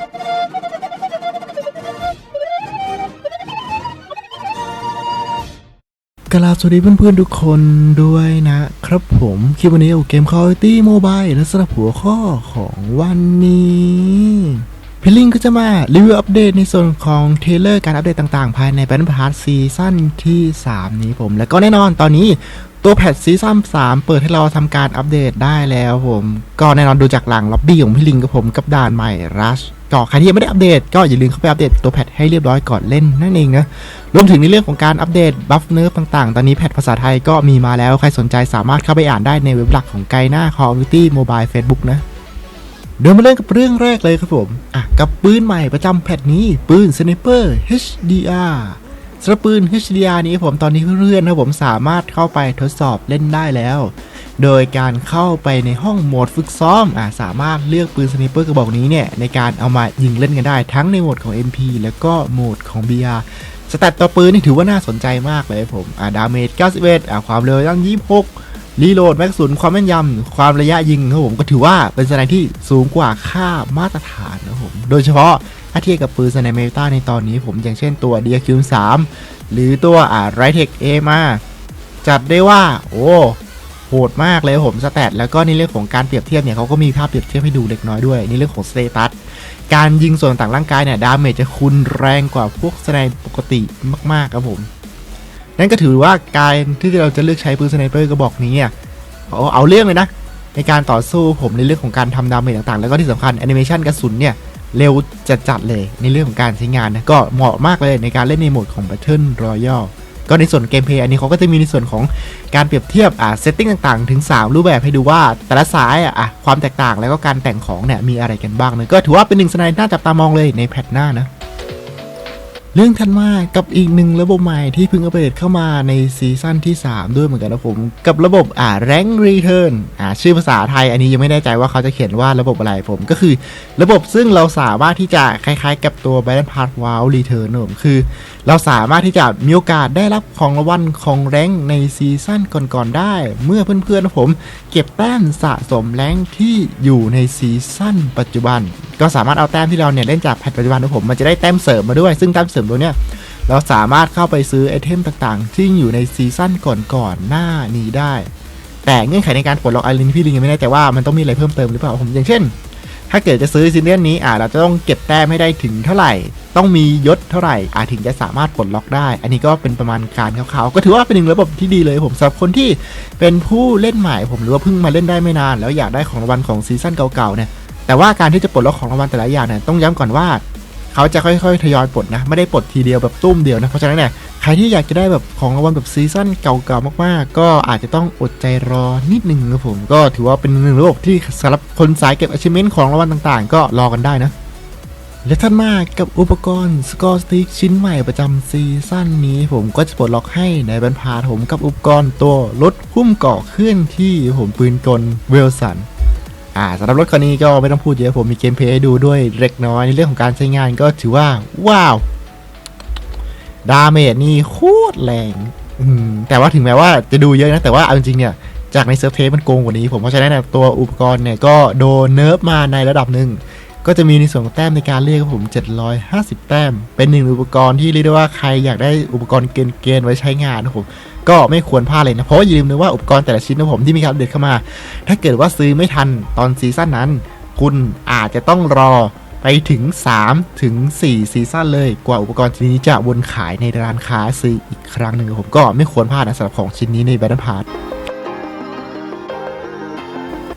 กราบสวัสดีเพื่อนๆทุกคนด้วยนะครับผมคลิปวันนี้เอาเกม Call of Duty Mobile และสำหรับหัวข้อของวันนี้พี่ลิงก็จะมารีวิวอัปเดตในส่วนของเทเลอร์การอัปเดตต่างๆ ภายใน Battle Pass ซีซั่นที่ 3 นี้ผม แล้วก็แน่นอนตอนนี้ ตัวแพทซีซั่น3เปิดให้เราทำการอัปเดตได้แล้วผม ก็แน่นอนดูจากหลังล็อบบี้ของพี่ลิงกับผมกับด่านใหม่รัชก็ใครที่ยังไม่ได้อัปเดตก็อย่าลืมเข้าไปอัปเดตตัวแพทให้เรียบร้อยก่อนเล่นนั่นเองนะรวมถึงในเรื่องของการอัปเดตบัฟเนิร์ฟต่างๆ ตอนนี้แพทภาษาไทยก็มีมาแล้วใครสนใจสามารถเข้าไปอ่านได้ในเว็บหลักของไกหน้า Call of Duty Mobile Facebook นะเดี๋ยวมาเริ่มกับเรื่องแรกเลยครับผม อะ กับปืนใหม่ประจำแพทนี้ปืน Sniper HDR สำหรับปืน HDR นี้ผมตอนนี้เพื่อนๆนะผมสามารถเข้าไปทดสอบเล่นได้แล้ว โดยการเข้าไปในห้องโหมดฝึกซ้อมอะสามารถเลือกปืนสไนเปอร์กระบอกนี้เนี่ยในการเอามายิงเล่นกันได้ทั้งในโหมดของ MP แล้วก็โหมดของ BR สแตตตัวปืนนี่ถือว่าน่าสนใจมากเลยผมอ่าดาเมจ 91อ่าความเร็วตั้ง 26 รีโหลดแม็กซ์ศูนย์ความแม่นยำความระยะยิงครับผมก็ถือว่าเป็นสไนที่สูงกว่าค่ามาตรฐานนะผมโดยเฉพาะ ถ้าเทียบกับปืนสไนเมตาในตอนนี้ผมอย่างเช่นตัว DQ3 หรือตัวอ่า r i t e c A มาจัดได้ว่า โอ้โหดมากเลยผมสแตทแล้วก็ในเรื่องของการเปรียบเทียบเนี่ยเขาก็มีภาพเปรียบเทียบให้ดูเล็กน้อยด้วยในเรื่องของสเตตัสการยิงส่วนต่างร่างกายเนี่ยดาเมจจะคุนแรงกว่าพวกสไนปกติมากๆครับผม นั่นก็ถือว่าการที่เราจะเลือกใช้ปืนสไนเปอร์กระบอกนี้เนี่ยเอาเอาเรื่องเลยนะในการต่อสู้ผมในเรื่องของการทำดาเมจต่างๆ แล้วก็ที่สำคัญแอนิเมชันกระสุนเนี่ย เร็วจัดๆเลยในเรื่องของการใช้งานนะก็เหมาะมากเลยในการเล่นในโหมดของ Battle Royale ก็ในส่วนเกมเพลย์อันนี้เขาก็จะมีในส่วนของการเปรียบเทียบอ่าเซตติ้งต่างๆ ถึง 3 รูปแบบให้ดูว่าแต่ละสายอะอะความแตกต่างแล้วก็การแต่งของเนี่ยมีอะไรกันบ้างนะก็ถือว่าเป็นหนึ่งสไนด์น่าจับตามองเลยในแพทหน้านะ เรื่องถัดมากับอีกหนึ่งระบบใหม่ที่เพิ่งอัปเดตเข้ามาในซีซั่นที่ 3 ด้วยเหมือนกันนะผม กับระบบอ่า rank return อ่าชื่อภาษาไทยอันนี้ยังไม่แน่ใจว่าเขาจะเขียนว่าระบบอะไรผม ก็คือระบบซึ่งเราสามารถที่จะคล้ายๆ กับตัว Battle Pass WoW Return นะผมคือ เราสามารถที่จะมีโอกาสได้รับของรางวัลของแรงในซีซั่นก่อนๆได้ เมื่อเพื่อนๆนะผม เก็บแต้มสะสมแรงที่อยู่ในซีซั่นปัจจุบัน ก็สามารถเอาแต้มที่เราเนี่ยเล่นจากแพทปัจจุบันของผมมันจะได้แต้มเสริมมาด้วยซึ่งแต้มเสริมตัวเนี้ยเราสามารถเข้าไปซื้อไอเทมต่างๆ ที่อยู่ในซีซั่นก่อนๆหน้านี้ได้ แต่เงื่อนไขในการปลดล็อกไอรินพี่ลิงยังไม่ได้แน่ว่ามันต้องมีอะไรเพิ่มเติมหรือเปล่าผมอย่างเช่น ถ้าเกิดจะซื้อซีเนียนนี้อ่าเราจะต้องเก็บแต้มให้ได้ถึงเท่าไหร่ ต้องมียศเท่าไหร่อาถึงจะสามารถปลดล็อกได้ อันนี้ก็เป็นประมาณการคร่าวๆก็ถือว่าเป็นหนึ่งระบบที่ดีเลยผมสำหรับคนที่เป็นผู้เล่นใหม่ผมหรือว่าเพิ่งมาเล่นได้ไม่นาน แล้วอยากได้ของรางวัลของซีซั่นเก่าๆเนี่ย แต่ว่าการที่จะปลดล็อกของรางวัลแต่ละอย่างเนี่ยต้องย้ำก่อนว่า เขาจะค่อยๆทยอยปลดนะ ไม่ได้ปลดทีเดียวแบบตุ้มเดียวนะ เพราะฉะนั้นเนี่ยใครที่อยากจะได้แบบของรางวัลแบบซีซั่นเก่าๆมากๆ ก็อาจจะต้องอดใจรอนิดนึงนะผม ก็ถือว่าเป็นหนึ่งระบบที่สำหรับคนสายเก็บ achievement ของรางวัลต่างๆ ก็รอกันได้นะและท่านมากับอุปกรณ์สกอร์สติ๊กชิ้นใหม่ประจำซีซั่นนี้ผมก็จะปลดล็อกให้ในบรรพาผมกับอุปกรณ์ตัวรถหุ้มเกาะเคลื่อนที่ผมปืนกลเวลสัน อ่าสำหรับรถคันนี้ก็ไม่ต้องพูดเยอะผมมีเกมเพลย์ให้ดูด้วยเล็กน้อยในเรื่องของการใช้งานก็ถือว่า ว้าว ดาเมจนี่โคตรแรงอืมแต่ว่าถึงแม้ว่าจะดูเยอะนะ แต่ว่าเอาจริงๆเนี่ย จากในเซิร์ฟเทปมันโกงกว่านี้ ผมเพราะฉะนั้นตัวอุปกรณ์เนี่ย ก็โดนเนิร์ฟมาในระดับหนึ่ง ก็จะมีในส่วนของแต้มในการเรียกครับผม 750 แต้ม เป็นหนึ่งอุปกรณ์ที่เรียกได้ว่าใครอยากได้อุปกรณ์เกณฑ์ไว้ใช้งานนะผม ก็ไม่ควรพลาดเลยนะ เพราะอย่าลืมนะว่าอุปกรณ์แต่ละชิ้นนะผมที่มีการอัปเดตเข้ามา ถ้าเกิดว่าซื้อไม่ทันตอนซีซั่นนั้น คุณอาจจะต้องรอไปถึง 3 ถึง 4 ซีซั่นเลย กว่าอุปกรณ์ชิ้นนี้จะวนขายในร้านค้าซื้ออีกครั้งหนึ่งครับผมก็ไม่ควรพลาดนะสำหรับของชิ้นนี้ใน Battle Pass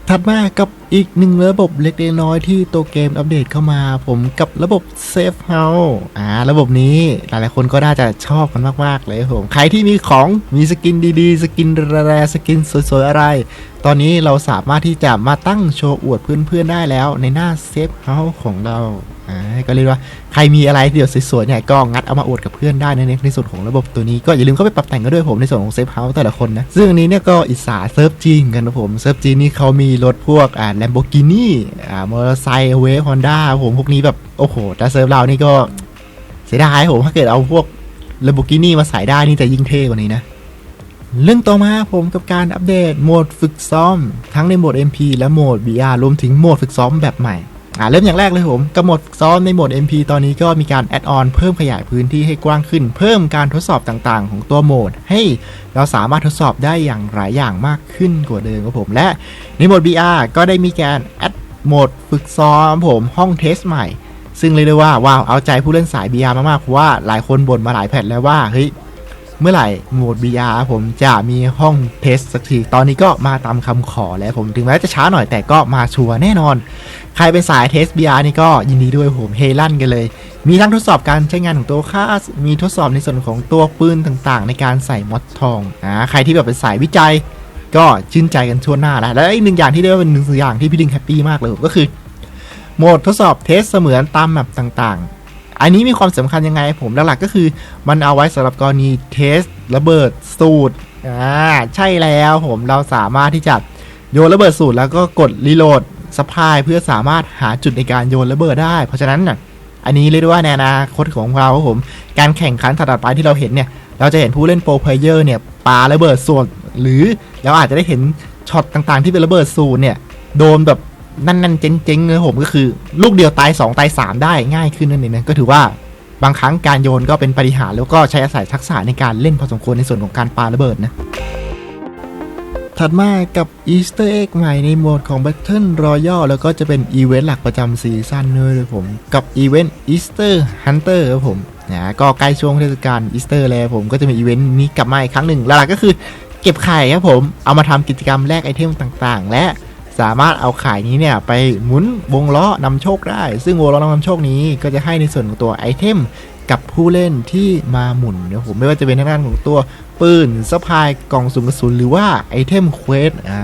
ถัดมากับอีกหนึ่งระบบเล็กๆน้อยๆที่ตัวเกมอัปเดตเข้ามา ผมกับระบบ Safe House อ่า ระบบนี้หลายๆคนก็น่าจะชอบกันมาก ๆ เลยผม ใครที่มีของมีสกินดีๆ สกินแรสกินสวย ๆ อะไร ตอนนี้เราสามารถที่จะมาตั้งโชว์อวดเพื่อน ๆ ได้แล้วในหน้า Safe House ของเรา อ่าก็เรียกว่าใครมีอะไรเดี๋ยวสวยๆเนี่ยก็งัดเอามาอวดกับเพื่อนได้ในในส่วนของระบบตัวนี้ก็อย่าลืมเข้าไปปรับแต่งกันด้วยผมในส่วนของเซฟเฮาส์แต่ละคนนะซึ่งนี้เนี่ยก็อิสาเซิร์ฟจีนกันนะผมเซิร์ฟจีนนี่เขามีรถพวกอ่าแลมโบกินี่อ่ามอเตอร์ไซค์เวฟฮอนด้าผมพวกนี้แบบโอ้โหแต่เซิร์ฟเรานี่ก็เสียดายผมถ้าเกิดเอาพวกแลมโบกินี่มาใส่ได้นี่จะยิ่งเท่กว่านี้นะเรื่องต่อมาผมกับการอัปเดตโหมดฝึกซ้อม ทั้งในโหมด MP และโหมด BR รวมถึงโหมดฝึกซ้อมแบบใหม่ อ่าเริ่มอย่างแรกเลยผมกับโหมดซ้อมในโหมด MP ตอนนี้ก็มีการแอดออนเพิ่มขยายพื้นที่ให้กว้างขึ้น เพิ่มการทดสอบต่างๆ ของตัวโหมด ให้เราสามารถทดสอบได้อย่างหลายอย่างมากขึ้นกว่าเดิมครับผม และในโหมด BR ก็ได้มีการแอดโหมดฝึกซ้อมผมห้องเทสใหม่ ซึ่งเรียกได้ว่าว้าวเอาใจผู้เล่นสาย BR มากๆเพราะว่าหลายคนบ่นมาหลายแพทแล้วว่าเฮ้ย เมื่อไหร่โหมด BR ผมจะมีห้องเทสสักที ตอนนี้ก็มาตามคำขอแล้วผมถึงแม้จะช้าหน่อยแต่ก็มาชัวร์แน่นอน ใครเป็นสายเทส BR นี่ก็ยินดีด้วยผมเฮลั่นกันเลย มีทั้งทดสอบการใช้งานของตัวค่า มีทดสอบในส่วนของตัวปืนต่างๆ ในการใส่มอดทองอ่าใครที่แบบเป็นสายวิจัย ก็ชื่นใจกันทั่วหน้าแล้วและอีกหนึ่งอย่างที่เรียกว่าเป็นหนึ่งอย่างที่พี่ดิงแฮปปี้มากเลยก็คือโหมดทดสอบเทสเสมือนตามแมปต่างๆ อันนี้มีความสำคัญยังไงผมหลักๆก็คือ มันเอาไว้สำหรับกรณีเทสระเบิดสูตรอ่าใช่แล้วผมเราสามารถที่จะโยนระเบิดสูตรแล้วก็กดรีโหลดสปายเพื่อสามารถหาจุดในการโยนระเบิดได้ เพราะฉะนั้นน่ะอันนี้เรียกได้ว่าในอนาคตของเราครับผม การแข่งขันถัดไปที่เราเห็นเนี่ย เราจะเห็นผู้เล่นโปรเพลเยอร์เนี่ยปาระเบิดสูตรหรือเราอาจจะได้เห็นช็อตต่างๆที่เป็นระเบิดสูตรเนี่ย โดนแบบ นั่นๆเจ๊งๆเลยผมก็คือ ลูกเดียวตาย2ตาย3ได้ง่ายขึ้นนั่นเองนะก็ถือว่าบางครั้งการโยนก็เป็นปฏิหารแล้วก็ใช้อาศัยทักษะในการเล่นพอสมควรในส่วนของการปาระเบิดนะ ถัดมากับ Easter Egg ใหม่ในโหมดของ Battle Royale แล้วก็จะเป็นอีเวนต์หลักประจำซีซั่นเลยเลยผม กับอีเวนต์ Easter Hunter ครับผมนะก็ใกล้ช่วงเทศกาลอีสเตอร์แล้วผมก็จะมีอีเวนต์นี้กลับมาอีกครั้งหนึ่งหลักๆก็คือเก็บไข่ครับผมเอามาทำกิจกรรมแลกไอเทมต่างๆ และ สามารถเอาไข่นี้เนี่ยไปหมุนวงล้อนำโชคได้ ซึ่งวงล้อนำโชคนี้ก็จะให้ในส่วนของตัวไอเทมกับผู้เล่นที่มาหมุนนะผมไม่ว่าจะเป็นทางด้านของตัวปืนสะพายกล่องสุ่มกระสุนหรือว่าไอเทมเควสอ่า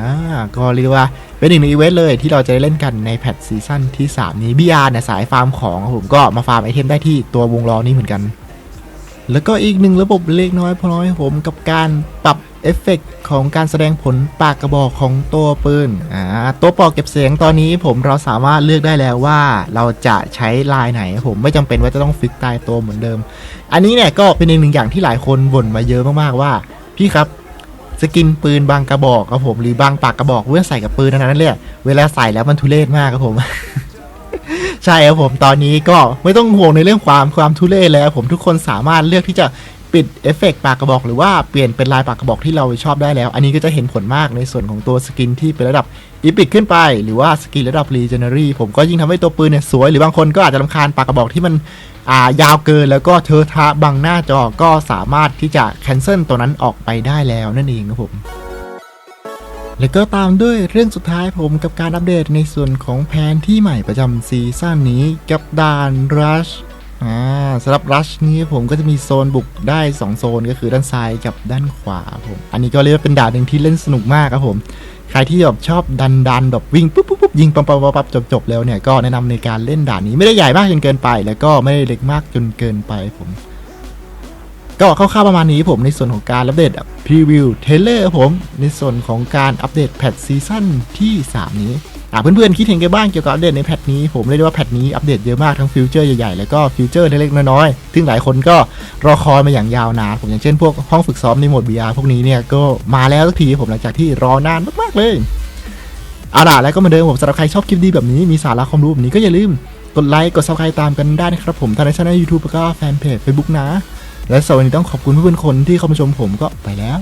ก็เรียกว่าเป็นหนึ่งในอีเวนต์เลยที่เราจะได้เล่นกันในแพทซีซั่นที่ 3 นี้บีอาร์เนี่ยสายฟาร์มของผมก็มาฟาร์มไอเทมได้ที่ตัววงล้อนี้เหมือนกัน แล้วก็อีกหนึ่งระบบเล็กน้อยพอน้อยผมกับการปรับ เอฟเฟกต์ของการแสดงผลปากกระบอกของตัวปืนอ่าตัวปอกเก็บเสียงตอนนี้ผมเราสามารถเลือกได้แล้วว่าเราจะใช้ลายไหนครับผมไม่จำเป็นว่าจะต้องฟิกตายตัวเหมือนเดิม อันนี้เนี่ยก็เป็นอีกหนึ่งอย่างที่หลายคนบ่นมาเยอะมากๆว่า พี่ครับสกินปืนบางกระบอกครับผมหรือบางปากกระบอกเพื่อใส่กับปืนนั้นนั้นเลยเวลาใส่แล้วมันทุเรศมากครับผมใช่ครับผมตอนนี้ก็ไม่ต้องห่วงในเรื่องความความทุเรศแล้วผมทุกคนสามารถเลือกที่จะ ปิดเอฟเฟกต์ปากกระบอกหรือว่าเปลี่ยนเป็นลายปากกระบอกที่เราชอบได้แล้ว อันนี้ก็จะเห็นผลมากในส่วนของตัวสกินที่เป็นระดับอีพิกขึ้นไป หรือว่าสกินระดับรีเจเนอรี่ผมก็ยิ่งทำให้ตัวปืนเนี่ยสวย หรือบางคนก็อาจจะรำคาญปากกระบอกที่มันอ่ายาวเกินแล้วก็เทอะทะบังหน้าจอก็สามารถที่จะแคนเซิลตัวนั้นออกไปได้แล้วนั่นเองครับผมแล้วก็ตามด้วยเรื่องสุดท้ายผมกับการอัปเดตในส่วนของแผนที่ใหม่ประจำซีซั่นนี้กับด่านรัช อ่าสำหรับรัชนี้ผมก็จะมีโซนบุกได้ 2 โซนก็คือด้านซ้ายกับด้านขวาผม อันนี้ก็เรียกว่าเป็นดานหนึ่งที่เล่นสนุกมากครับผม ใครที่แบบชอบดันดันแบบวิ่งปุ๊บปุ๊บปุ๊บยิงปั๊บปั๊บปั๊บปั๊บจบจบแล้วเนี่ยก็แนะนำในการเล่นด่านนี้ไม่ได้ใหญ่มากจนเกินไป แล้วก็ไม่ได้เล็กมากจนเกินไปผม ก็คร่าวๆประมาณนี้ผมในส่วนของการอัปเดตพรีวิวเทเลอร์ผมในส่วนของการอัปเดตแพทซีซั่นที่ 3 นี้ เพื่อนๆคิดเห็นกันบ้างเกี่ยวกับอัปเดตในแพทนี้ ผมเรียกได้ว่าแพทนี้อัปเดตเยอะมากทั้งฟิวเจอร์ใหญ่ๆ แล้วก็ฟิวเจอร์เล็กๆน้อยๆ ซึ่งหลายคนก็รอคอยมาอย่างยาวนานผมอย่างเช่นพวกห้องฝึกซ้อมในโหมด VR พวกนี้เนี่ยก็มาแล้วสักทีผมหลังจากที่รอนานมากๆเลยเอาล่ะแล้วก็เหมาเดิมผมสำหรับใครชอบคลิปดีแบบนี้มีสาระความรู้แบบนี้ก็อย่าลืมกดไลค์กดซับสไครต์ตามกันได้นะครับผมทางในช่องยูทูบแล้วก็แฟนเพจ Facebook นะ และสำหรับวันนี้ต้องขอบคุณเพื่อนๆคนที่เข้ามาชมผมก็ไปแล้ว